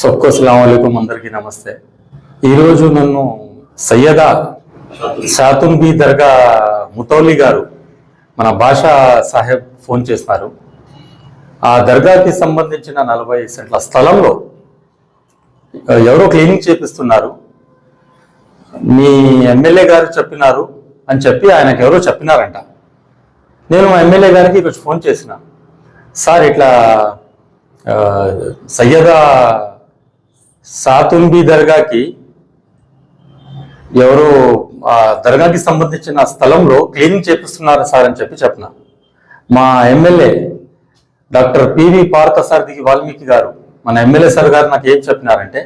సబ్కు అస్సలం అందరికీ నమస్తే. ఈరోజు నన్ను సయ్యదా షాతున్బీ దర్గా ముతౌలి గారు మన భాషా సాహెబ్ ఫోన్ చేస్తున్నారు ఆ దర్గాకి సంబంధించిన నలభై సెంట్ల స్థలంలో ఎవరో క్లీనింగ్ చేపిస్తున్నారు. మీ ఎమ్మెల్యే గారు చెప్పినారు అని చెప్పి ఆయనకు ఎవరో చెప్పినారంట. నేను మా ఎమ్మెల్యే గారికి ఈరోజు ఫోన్ చేసిన. సార్ ఇట్లా సయ్యదా సాతుంబి దర్గాకి ఎవరో ఆ దర్గాకి సంబంధించిన స్థలంలో క్లీనింగ్ చేపిస్తున్నారు సార్ అని చెప్పి చెప్పిన. మా MLA doctor P V Parthasarathi Valmiki garu మన ఎమ్మెల్యే సార్ గారు నాకు ఏం చెప్పినారంటే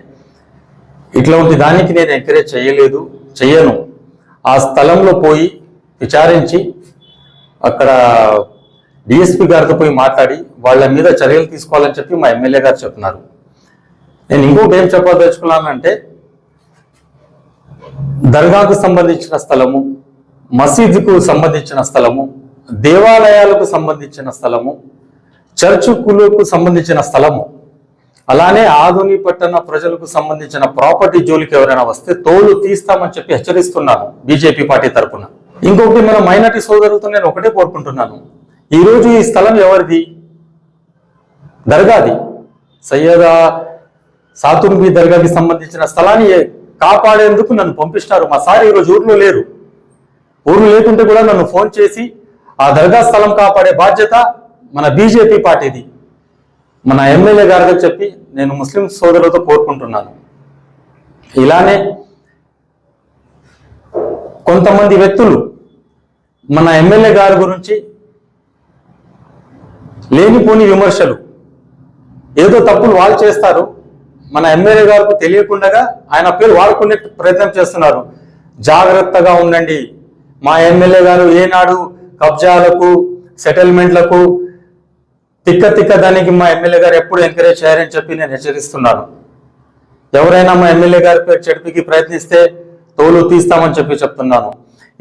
ఇట్లాంటి దానికి నేను ఎంకరేజ్ చేయలేదు చెయ్యను. ఆ స్థలంలో పోయి విచారించి అక్కడ డిఎస్పి గారితో పోయి మాట్లాడి వాళ్ళ మీద చర్యలు తీసుకోవాలని చెప్పి మా ఎమ్మెల్యే గారు చెప్తున్నారు నేను ఇంకొకటి ఏం చెప్పదలుచుకున్నానంటే దర్గాకు సంబంధించిన స్థలము మసీదుకు సంబంధించిన స్థలము దేవాలయాలకు సంబంధించిన స్థలము చర్చుకులకు సంబంధించిన స్థలము అలానే ఆధుని పట్టణ ప్రజలకు సంబంధించిన ప్రాపర్టీ జోలికి ఎవరైనా వస్తే తోలు తీస్తామని చెప్పి హెచ్చరిస్తున్నాను బీజేపీ పార్టీ తరఫున ఇంకొకటి మన మైనార్టీ సోదరులతో నేను ఒకటే కోరుకుంటున్నాను. ఈరోజు ఈ స్థలం ఎవరిది? దర్గాది. సయ్యదా సాతుర్మి దర్గాకి సంబంధించిన స్థలాన్ని కాపాడేందుకు నన్ను పంపిస్తారు. మా సార్ ఈరోజు ఊర్లో లేరు. ఊర్లో లేకుంటే కూడా నన్ను ఫోన్ చేసి ఆ దర్గా స్థలం కాపాడే బాధ్యత మన బీజేపీ పార్టీది. మన ఎమ్మెల్యే గారితో చెప్పి నేను ముస్లిం సోదరులతో కోరుకుంటున్నాను. ఇలానే కొంతమంది వ్యక్తులు మన ఎమ్మెల్యే గారి గురించి లేనిపోని విమర్శలు ఏదో తప్పులు వాళ్ళు చేస్తారు. మన ఎమ్మెల్యే గారికి తెలియకుండా ఆయన పేరు వాడుకునే ప్రయత్నం చేస్తున్నారు. జాగ్రత్తగా ఉండండి. మా ఎమ్మెల్యే గారు ఏనాడు కబ్జాలకు సెటిల్మెంట్లకు తిక్క తిక్క దానికి మా ఎమ్మెల్యే గారు ఎప్పుడు ఎంకరేజ్ చేయాలని చెప్పి నేను హెచ్చరిస్తున్నాను. ఎవరైనా మా ఎమ్మెల్యే గారి పేరు చెడిపికి ప్రయత్నిస్తే తోలు తీస్తామని చెప్పి చెప్తున్నాను.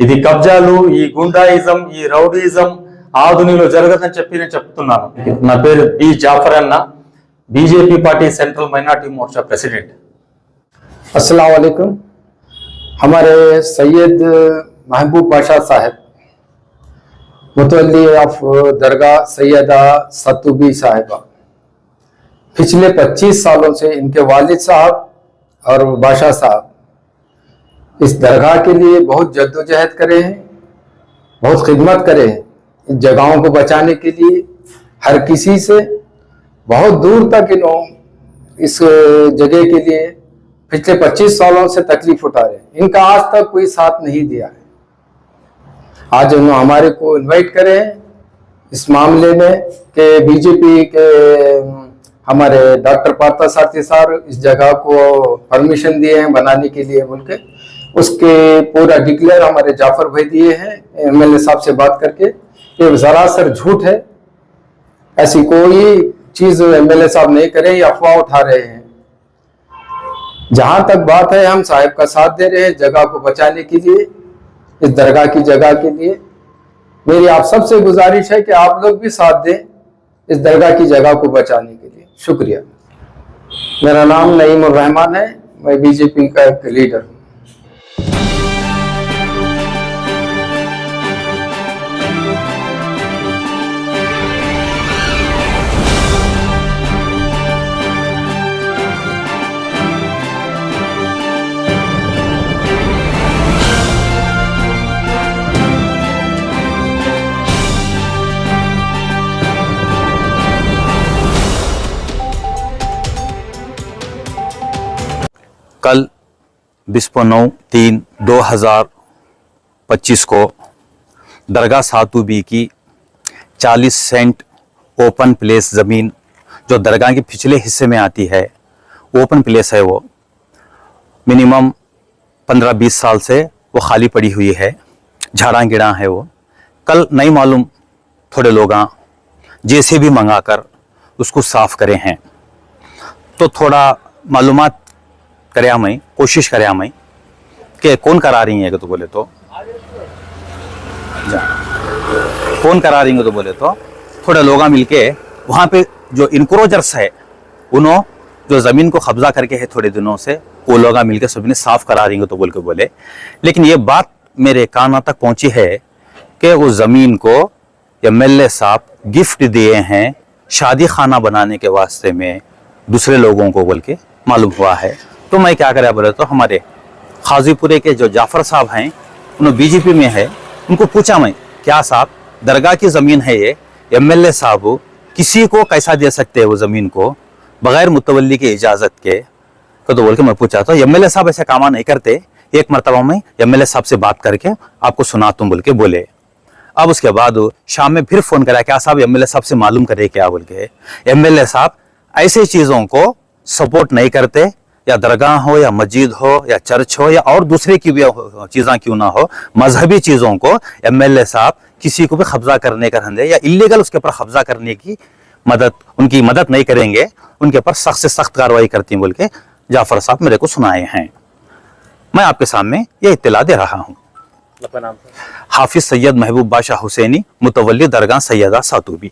ఇది కబ్జాలు ఈ గుండాయిజం ఈ రౌడీయిజం ఆధునిలో జరగదని చెప్పి నేను చెప్తున్నాను. నా పేరు బి జాఫర్ అన్న. BJP party central minority Morcha president अस्सलाम वालेकुम हमारे सैयद महबूब बादशाह साहब मुतवली ऑफ दरगाह सैयदा सतुबी साहिबा पिछले 25 सालों से इनके वालिद साहब और बादशाह साहब इस दरगाह के लिए बहुत जद्दोजहद करे हैं बहुत खिदमत करे हैं इन जगहों को बचाने के लिए हर किसी से बहुत दूर तक इन इस जगह के लिए पिछले 25 सालों से तकलीफ़ उठा रहे इनका आज तक कोई साथ नहीं दिया है। आज उन्होंने हमारे को इनवाइट करे इस मामले में कि बीजेपी के हमारे डॉक्टर पार्था साथी सर इस जगह को परमिशन दिए हैं बनाने के लिए बोल के। उसके पूरा डिक्लेयर हमारे जाफ़र भाई दिए हैं एमएलए साहब से बात करके ये सरासर झूठ है। ऐसी कोई चीज़ एमएलए साहब नहीं करे, ये अफवाह उठा रहे हैं। जहाँ तक बात है, हम साहिब का साथ दे रहे हैं, जगह को बचाने के लिए, इस दरगाह की जगह के लिए। मेरी आप सबसे गुजारिश है कि आप लोग भी साथ दें, इस दरगाह की जगह को बचाने के लिए। शुक्रिया। मेरा नाम नईम रहमान है, मैं बीजेपी का एक लीडर हूँ। बिस्पो नौ तीन दो हज़ार पच्चीस को दरगाह सातूबी की 40 सेंट ओपन प्लेस ज़मीन जो दरगाह के पिछले हिस्से में आती है, ओपन प्लेस है वो। मिनिमम 15-20 साल से वो खाली पड़ी हुई है झाड़ा गिड़ा है वो। कल नहीं मालूम थोड़े लोग जैसे भी मंगा कर उसको साफ़ करे हैं। तो थोड़ा मालूमात कर मैं कोशिश कराया मैं कि कौन करा रही है तो बोले तो। कौन करा रही है तो बोले तो। थोड़ा लोग मिलके वहाँ पे जो इनक्रोजर्स है उन्होंने जो ज़मीन को कब्जा करके है थोड़े दिनों से, वो लोग मिलकर सबने साफ़ करा रही तो बोल के बोले। लेकिन ये बात मेरे काना तक पहुँची है कि उस ज़मीन को एम एल साहब गिफ्ट दिए हैं शादी खाना बनाने के वास्ते में दूसरे लोगों को बोल के मालूम हुआ है। तो मैं क्या करा बोले तो हमारे खाजीपुरे के जो जाफ़र साहब हैं उन्होंने बीजेपी में है उनको पूछा मैं क्या साहब दरगाह की ज़मीन है ये? एमएलए साहब किसी को कैसा दे सकते हैं वो ज़मीन को बगैर मुतवली की इजाज़त के? तो, बोल के मैं पूछा तो एमएलए साहब ऐसा कामा नहीं करते। एक मरतबा में एमएलए साहब से बात करके आपको सुना तुम बोल के बोले। अब उसके बाद शाम में फिर फ़ोन करा क्या साहब एमएलए साहब से मालूम करे क्या बोल के? एमएलए साहब ऐसे चीज़ों को सपोर्ट नहीं करते या दरगाह हो या मस्जिद हो या चर्च हो या और दूसरे की भी चीज़ा क्यों ना हो मजहबी चीज़ों को एमएलए साहब किसी को भी कब्जा करने का धंधे या इलीगल उसके ऊपर कब्जा करने की मदद उनकी मदद नहीं करेंगे उनके ऊपर सख्त से सख्त कार्रवाई करती बोल के जाफ़र साहब मेरे को सुनाए हैं। मैं आपके सामने ये इतला दे रहा हूँ। हाफिज सैयद महबूब बादशाह हुसैनी मुतवली दरगाह सैयदा सातूबी।